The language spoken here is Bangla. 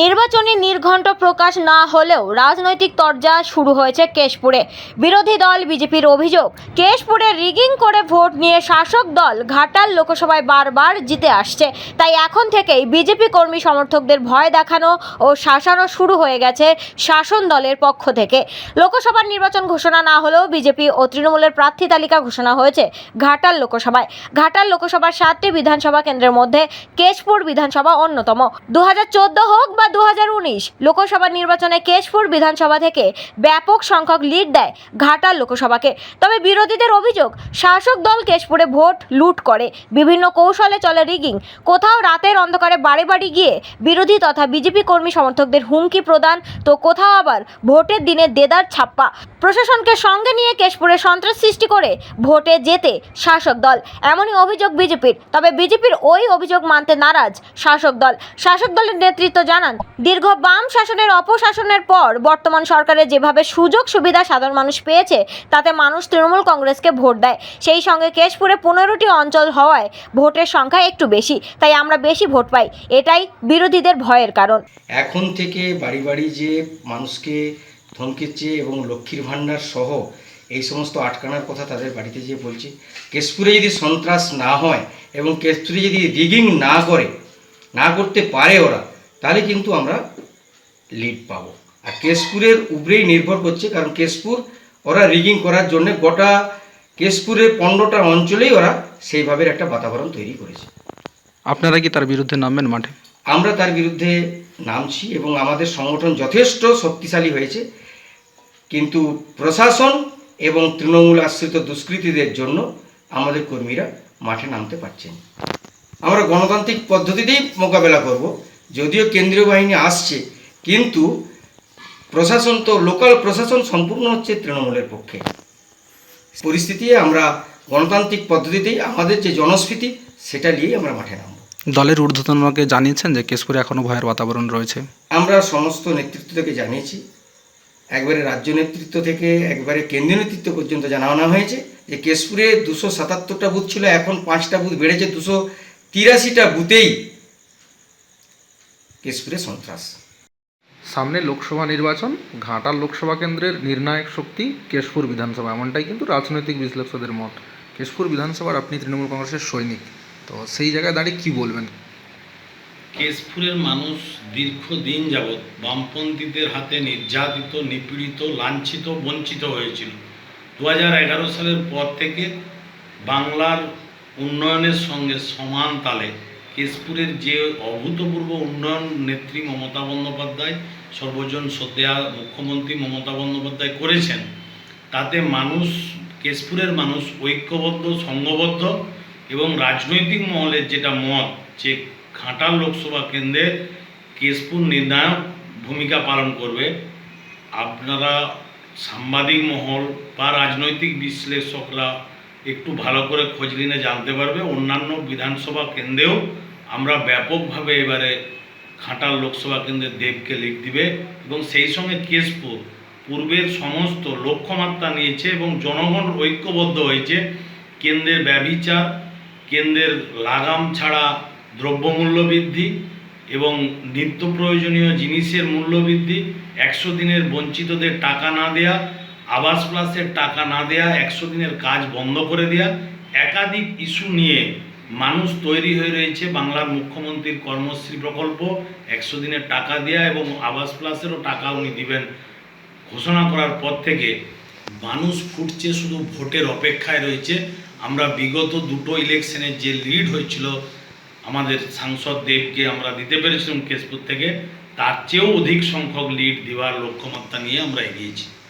নির্বাচনী নির্ঘণ্ট প্রকাশ না হলেও রাজনৈতিক তরজা শুরু হয়েছে কেশপুরে। বিরোধী দল বিজেপির অভিযোগ, কেশপুরে রিগিং করে ভোট নিয়ে শাসক দল ঘাটাল লোকসভায় বারবার জিতে আসছে। তাই এখন থেকেই বিজেপি কর্মী সমর্থকদের ভয় দেখানো ও শাসানো শুরু হয়ে গেছে শাসন দলের পক্ষ থেকে। লোকসভার নির্বাচন ঘোষণা না হলেও বিজেপি ও তৃণমূলের প্রার্থী তালিকা ঘোষণা হয়েছে ঘাটাল লোকসভায়। ঘাটাল লোকসভার সাতটি বিধানসভা কেন্দ্রের মধ্যে কেশপুর বিধানসভা অন্যতম। দু হাজার চোদ্দ হোক বা দু হাজার উনিশ লোকসভা নির্বাচনে কেশপুর বিধানসভা থেকে ব্যাপক সংখ্যক লিড দেয় ঘাটাল লোকসভাকে। তবে বিরোধীদের অভিযোগ, শাসক দল কেশপুরে ভোট লুট করে, বিভিন্ন কৌশলে চলে রিগিং। কোথাও রাতের অন্ধকারে বাড়ি বাড়ি গিয়ে বিরোধী তথা বিজেপি কর্মী সমর্থকদের হুমকি প্রদান, তো কোথাও আবার ভোটের দিনে দেদার ছাপ্পা। প্রশাসনকে সঙ্গে নিয়ে কেশপুরে সন্ত্রাস সৃষ্টি করে ভোটে যেতে শাসক দল। এমনই অভিযোগ বিজেপির, তবে বিজেপির ওই অভিযোগ মানতে নারাজ শাসক দল। শাসক দলের নেতৃত্ব জানান দীর্ঘ বাম শাসনের অপশাসনের পর বর্তমান সরকারের যেভাবে সুযোগ সুবিধা সাধারণ মানুষ পেয়েছে, তাতে মানুষ তৃণমূল কংগ্রেসকে ভোট দেয়। সেই সঙ্গে কেশপুরে পনেরোটি অঞ্চল হওয়ায় ভোটের সংখ্যা একটু বেশি, তাই আমরা বেশি ভোট পাই। এটাই বিরোধীদের ভয়ের কারণ। এখন থেকে বাড়ি বাড়ি যে মানুষকে ধমকেচ্ছে এবং লক্ষ্মীর ভাণ্ডার সহ এই সমস্ত আটকানোর কথা তাদের বাড়িতে যেয়ে বলছি, কেশপুরে যদি সন্ত্রাস না হয় এবং কেশপুরে যদি রিগিং না করে, না করতে পারে ওরা তাহলে কিন্তু আমরা লিড পাবো। আর কেশপুরের উপরেই নির্ভর করছে কারণ কেশপুর ওরা রিগিং করার জন্য গোটা কেশপুরের পনেরোটা অঞ্চলেই ওরা সেইভাবে একটা বাতাবরণ তৈরি করেছে। আপনারা কি তার বিরুদ্ধে নামবেন মাঠে? আমরা তার বিরুদ্ধে নামছি এবং আমাদের সংগঠন যথেষ্ট শক্তিশালী হয়েছে। কিন্তু প্রশাসন এবং তৃণমূল আশ্রিত দুষ্কৃতীদের জন্য আমাদের কর্মীরা মাঠে নামতে পারছেন আমরা গণতান্ত্রিক পদ্ধতিতেই মোকাবেলা করব। যদিও কেন্দ্রীয় বাহিনী আসছে কিন্তু প্রশাসন তো লোকাল প্রশাসন সম্পূর্ণ হচ্ছে তৃণমূলের পক্ষে। পরিস্থিতি আমরা গণতান্ত্রিক পদ্ধতিতেই আমাদের যে জনস্ফীতি সেটা নিয়েই আমরা মাঠে নামব। দলের ঊর্ধ্বতনকে জানিয়েছেন যে কেশপুরে এখনও ভয়ের বাতাবরণ রয়েছে। আমরা সমস্ত নেতৃত্ব থেকে জানিয়েছি। একবারে রাজ্য নেতৃত্ব থেকে একবারে কেন্দ্রীয় নেতৃত্ব পর্যন্ত জানানো হয়েছে যে কেশপুরে দুশো সাতাত্তরটা বুথ ছিল এখন পাঁচটা বুথ বেড়েছে। দুশো তিরাশিটা বুথেই কেশপুরে সন্ত্রাস। সামনে লোকসভা নির্বাচন ঘাটাল লোকসভা কেন্দ্রের নির্ণায়ক শক্তি কেশপুর বিধানসভা। এমনটাই কিন্তু রাজনৈতিক বিশ্লেষকদের মত। কেশপুর বিধানসভার আপনি তৃণমূল কংগ্রেসের সৈনিক। তো সেই জায়গায় দাঁড়িয়ে কি বলবেন? কেশপুরের মানুষ দীর্ঘদিন যাবৎ বামপন্থীদের হাতে নির্যাতিত নিপীড়িত লাঞ্ছিত বঞ্চিত হয়েছিল। দু এগারো সালের পর থেকে বাংলার উন্নয়নের সঙ্গে সমান তালে কেশপুরের যে অভূতপূর্ব উন্নয়ন নেত্রী মমতা বন্দ্যোপাধ্যায়, সর্বজন শ্রদ্ধেয়া মুখ্যমন্ত্রী মমতা বন্দ্যোপাধ্যায় করেছেন, তাতে মানুষ, কেশপুরের মানুষ ঐক্যবদ্ধ, সংঘবদ্ধ এবং রাজনৈতিক মহলের যেটা মত, যে ঘাটাল লোকসভা কেন্দ্রে কেশপুর নির্ণায়ক ভূমিকা পালন করবে, আপনারা সাংবাদিক মহল বা রাজনৈতিক বিশ্লেষকরা একটু ভালো করে খোঁজ নিয়ে জানতে পারবে। অন্যান্য বিধানসভা কেন্দ্রেও আমরা ব্যাপকভাবে এবারে ঘাটাল লোকসভা কেন্দ্রের দেবকে লিখ দিবে এবং সেই সঙ্গে কেশপুর। পূর্বের সমস্ত লক্ষ্যমাত্রা নিয়েছে এবং জনগণ ঐক্যবদ্ধ হয়েছে। কেন্দ্রের ব্যবিচার, কেন্দ্রের লাগাম ছাড়া দ্রব্যমূল্য বৃদ্ধি এবং নিত্য প্রয়োজনীয় জিনিসের মূল্য বৃদ্ধি, একশো দিনের বঞ্চিতদের টাকা না দেয়া আবাস প্লাসের টাকা না দেয়া, একশো দিনের কাজ বন্ধ করে দেয়া, একাধিক ইস্যু নিয়ে মানুষ তৈরি হয়ে রয়েছে বাংলার মুখ্যমন্ত্রীর কর্মশ্রী প্রকল্প, একশো দিনের টাকা দেয়া এবং আবাস প্লাসেরও টাকা উনি দিবেন। ঘোষণা করার পর থেকে মানুষ ফুটছে শুধু ভোটের অপেক্ষায় রয়েছে। আমরা বিগত দুটো ইলেকশনে যে লিড হয়েছিল, আমাদের সাংসদ দেবকে আমরা দিতে পেরেছিলাম কেশপুর থেকে, তার চেয়েও অধিক সংখ্যক লিড দেওয়ার লক্ষ্যমাত্রা নিয়ে আমরা এগিয়েছি।